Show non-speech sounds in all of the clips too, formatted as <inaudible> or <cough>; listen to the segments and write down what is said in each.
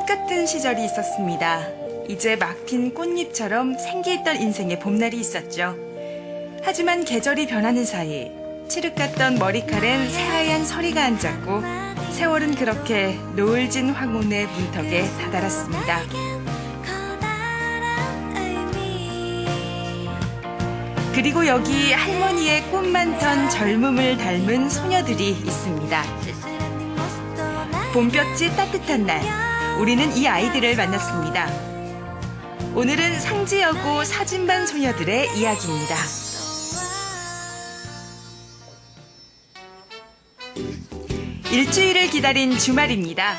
꽃 같은 시절이 있었습니다. 이제 막 핀 꽃잎처럼 생기있던 인생의 봄날이 있었죠. 하지만 계절이 변하는 사이 칠흑 같던 머리칼엔 새하얀 서리가 앉았고 세월은 그렇게 노을진 황혼의 문턱에 다다랐습니다. 그리고 여기 할머니의 꽃 많던 젊음을 닮은 소녀들이 있습니다. 봄볕이 따뜻한 날, 우리는 이 아이들을 만났습니다. 오늘은 상지여고 사진반 소녀들의 이야기입니다. 일주일을 기다린 주말입니다.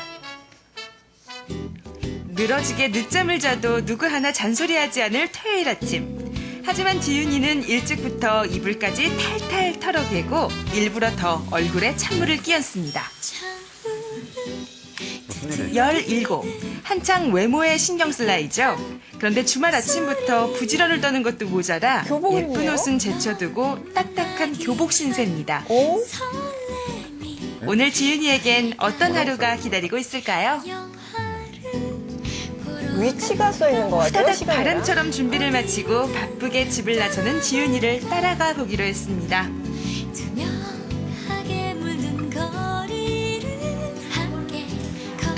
늘어지게 늦잠을 자도 누구 하나 잔소리하지 않을 토요일 아침. 하지만 지윤이는 일찍부터 이불까지 탈탈 털어개고 일부러 더 얼굴에 찬물을 끼얹습니다. 일이 17. 한창 외모에 신경 쓸 나이죠. 그런데 주말 아침부터 부지런을 떠는 것도 모자라 교복을 예쁜? 옷은 제쳐두고 딱딱한 교복 신세입니다. 오? 오늘 지윤이에겐 어떤 하루가 기다리고 있을까요? 위치가 써 있는 것 같아요. 후다닥 시간이랑. 바람처럼 준비를 마치고 바쁘게 집을 나서는 지윤이를 따라가 보기로 했습니다.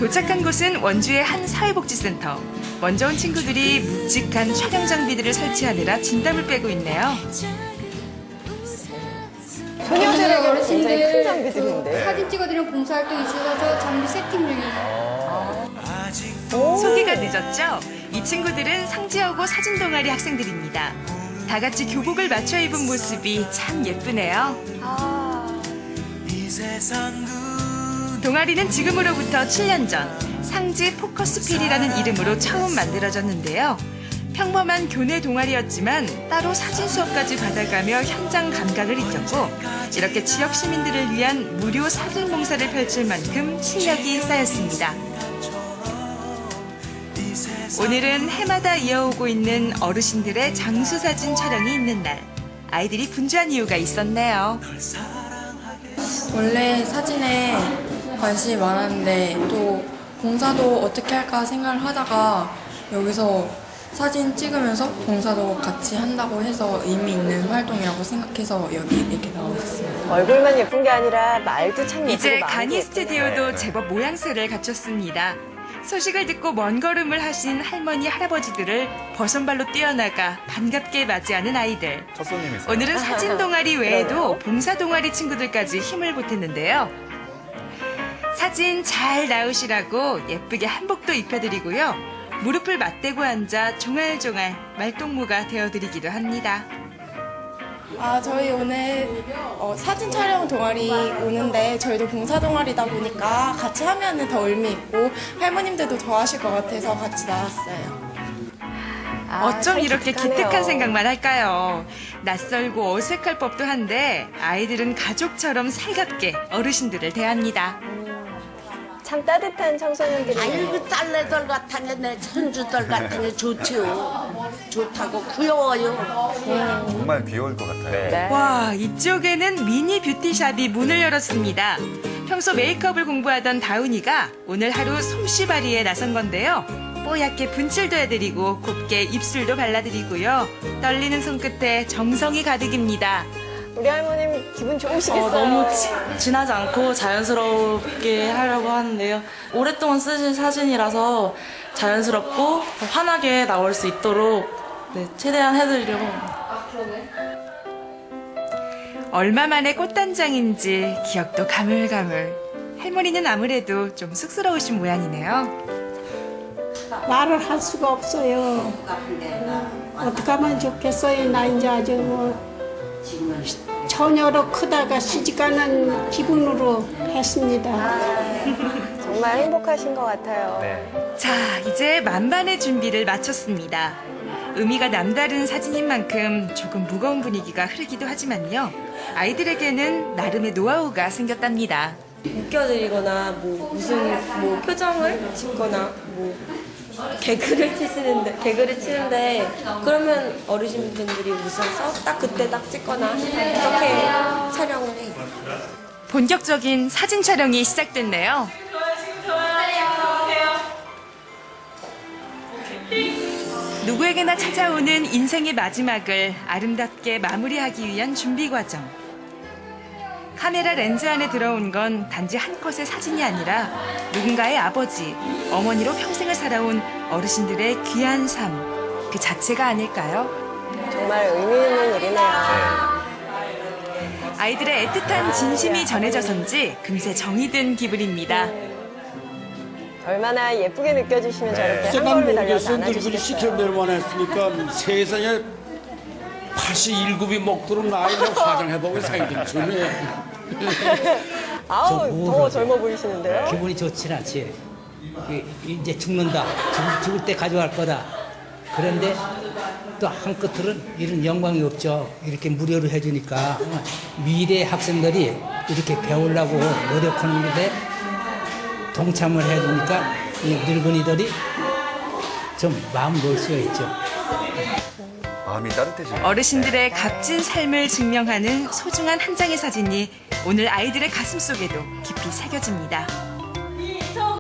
도착한 곳은 원주의 한 사회복지센터. 먼저 온 친구들이 묵직한 촬영 장비들을 설치하느라 진땀을 빼고 있네요. 소녀들에게는 굉장히 큰 어르신들 장비들인데. 사진 찍어드리는 봉사활동 있어서 저장비 세팅 중이에요. 오. 소개가 늦었죠? 이 친구들은 상지여고 사진 동아리 학생들입니다. 다 같이 교복을 맞춰 입은 모습이 참 예쁘네요. 동아리는 지금으로부터 7년 전 상지 포커스필이라는 이름으로 처음 만들어졌는데요. 평범한 교내 동아리였지만 따로 사진 수업까지 받아가며 현장 감각을 익혔고 이렇게 지역 시민들을 위한 무료 사진 봉사를 펼칠 만큼 실력이 쌓였습니다. 오늘은 해마다 이어오고 있는 어르신들의 장수 사진 촬영이 있는 날. 아이들이 분주한 이유가 있었네요. 원래 사진에 관심이 많았는데 또 봉사도 어떻게 할까 생각을 하다가 여기서 사진 찍으면서 봉사도 같이 한다고 해서 의미 있는 활동이라고 생각해서 여기 이렇게 나왔습니다. 얼굴만 예쁜 게 아니라 말도 참 예쁘고 이제 예쁘네요. 스튜디오도 제법 모양새를 갖췄습니다. 소식을 듣고 먼 걸음을 하신 할머니, 할아버지들을 버선발로 뛰어나가 반갑게 맞이하는 아이들. 첫 손님이세요? 오늘은 사진 동아리 외에도 <laughs> 봉사 동아리 친구들까지 힘을 보탰는데요. 사진 잘 나오시라고 예쁘게 한복도 입혀드리고요. 무릎을 맞대고 앉아 종알종알 말동무가 되어드리기도 합니다. 아, 저희 오늘 어, 사진 촬영 동아리 오는데 저희도 봉사 동아리다 보니까 같이 하면은 더 의미 있고 할머님들도 더 하실 것 같아서 같이 나왔어요. 아, 어쩜 참 이렇게 기특하네요. 기특한 생각만 할까요? 낯설고 어색할 법도 한데 아이들은 가족처럼 살갑게 어르신들을 대합니다. 참 따뜻한 청소년들이네요. 아이고 딸내들 같아냐 내 손주들 같아냐 좋지요 좋다고 귀여워요 정말 귀여울 것 같아요. 네. 와, 이쪽에는 미니 뷰티샵이 문을 열었습니다. 평소 메이크업을 공부하던 다운이가 오늘 하루 솜씨발이에 나선 건데요. 뽀얗게 분칠도 해드리고 곱게 입술도 발라드리고요. 떨리는 손끝에 정성이 가득입니다. 우리 할머 님 기분 좋으시겠어요. 어, 너무 지, 진하지 않고 자연스럽게 하려고 하는데요. 오랫동안 쓰신 사진이라서 자연스럽고 더 환하게 나올 수 있도록 네, 최대한 해드리려고 합니다. 얼마 만에 꽃단장인지 기억도 가물가물. 할머니는 아무래도 좀 쑥스러우신 모양이네요. 말을 할 수가 없어요. 어떻게 하면 좋겠어요. 나 이제 아주 뭐 처녀로 크다가 시집가는 기분으로 했습니다. 정말 행복하신 것 같아요. 네. 자, 이제 만반의 준비를 마쳤습니다. 의미가 남다른 사진인 만큼 조금 무거운 분위기가 흐르기도 하지만요. 아이들에게는 나름의 노하우가 생겼답니다. 웃겨드리거나 뭐 무슨 뭐 표정을 짓거나 뭐 개그를 치시는데 개그를 치는데 그러면 어르신분들이 웃어서 딱 그때 딱 찍거나 이렇게 촬영을 해. 본격적인 사진 촬영이 시작됐네요. 누구에게나 찾아오는 인생의 마지막을 아름답게 마무리하기 위한 준비 과정. 카메라 렌즈 안에 들어온 건 단지 한 컷의 사진이 아니라 누군가의 아버지, 어머니로 평생을 살아온 어르신들의 귀한 삶 그 자체가 아닐까요? 정말 의미 있는 일이네요. 아이들의 애틋한 진심이 전해져선지 금세 정이 든 기분입니다. 얼마나 예쁘게 느껴지시면 저렇게 글쎄 한난 걸음에 달려서 안아주시겠어요. 내려만 했으니까 세상에 81급이 먹도록 나이를 화장해보고 생긴 중에 아우, 더 젊어 보이시는데요? 기분이 좋진 않지. 이- 이제 죽는다. 죽을, 죽을 때 가져갈 거다. 그런데 또 한 끝으로는 이런 영광이 없죠. 이렇게 무료로 해주니까 미래 학생들이 이렇게 배우려고 노력하는데 동참을 해주니까 이 늙은이들이 좀 마음 놓을 수가 있죠. 마음이 따뜻해지네. 어르신들의 값진 삶을 증명하는 소중한 한 장의 사진이 오늘 아이들의 가슴 속에도 깊이 새겨집니다.